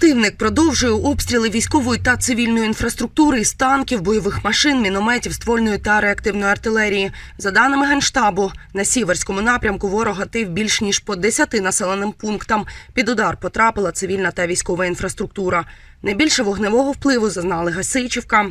Противник продовжує обстріли військової та цивільної інфраструктури з танків, бойових машин, мінометів, ствольної та реактивної артилерії. За даними генштабу, на сіверському напрямку ворог гатив більш ніж по 10 населеним пунктам. Під удар потрапила цивільна та військова інфраструктура. Найбільше вогневого впливу зазнали Гасичівка,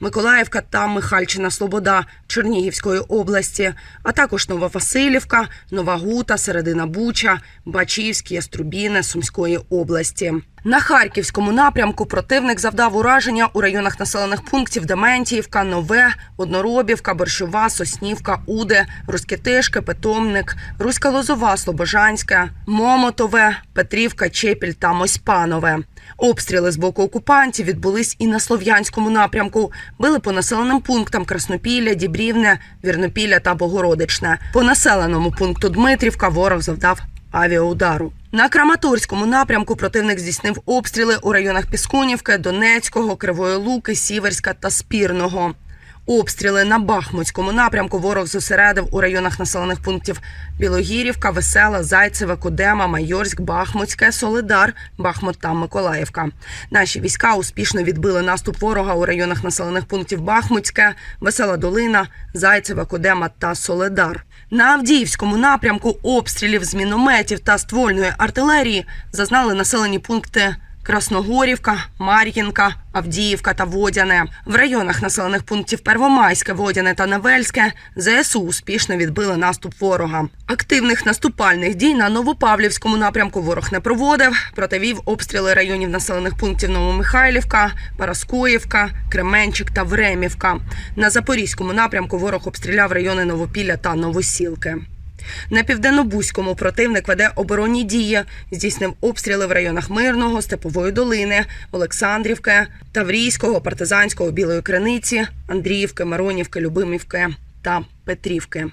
Миколаївка та Михальчина Слобода Чернігівської області, а також Нововасилівка, Нова Гута, Середина Буча, Бачівські, Яструбіне Сумської області. На харківському напрямку противник завдав ураження у районах населених пунктів Дементіївка, Нове, Одноробівка, Борщова, Соснівка, Уде, Руськетишки, Питомник, Руська Лозова, Слобожанська, Момотове, Петрівка, Чепіль та Мосьпанове. Обстріли з боку окупантів відбулись і на слов'янському напрямку. Били по населеним пунктам Краснопілля, Дібрівне, Вірнопілля та Богородичне. По населеному пункту Дмитрівка ворог завдав авіаудару. На Краматорському напрямку противник здійснив обстріли у районах Піскунівки, Донецького, Кривої Луки, Сіверська та Спірного. Обстріли на Бахмутському напрямку ворог зосередив у районах населених пунктів Білогірівка, Весела, Зайцеве, Кудема, Майорськ, Бахмутське, Солидар, Бахмут та Миколаївка. Наші війська успішно відбили наступ ворога у районах населених пунктів Бахмутське, Весела Долина, Зайцеве, Кудема та Солидар. На Авдіївському напрямку обстрілів з мінометів та ствольної артилерії зазнали населені пункти Красногорівка, Мар'їнка, Авдіївка та Водяне. В районах населених пунктів Первомайське, Водяне та Невельське ЗСУ успішно відбили наступ ворога. Активних наступальних дій на Новопавлівському напрямку ворог не проводив, проте вів обстріли районів населених пунктів Новомихайлівка, Параскоївка, Кременчик та Времівка. На Запорізькому напрямку ворог обстріляв райони Новопілля та Новосілки. На південнобузькому противник веде оборонні дії, здійснив обстріли в районах Мирного, Степової долини, Олександрівки, Таврійського, Партизанського, Білої Криниці, Андріївки, Маронівки, Любимівки та Петрівки.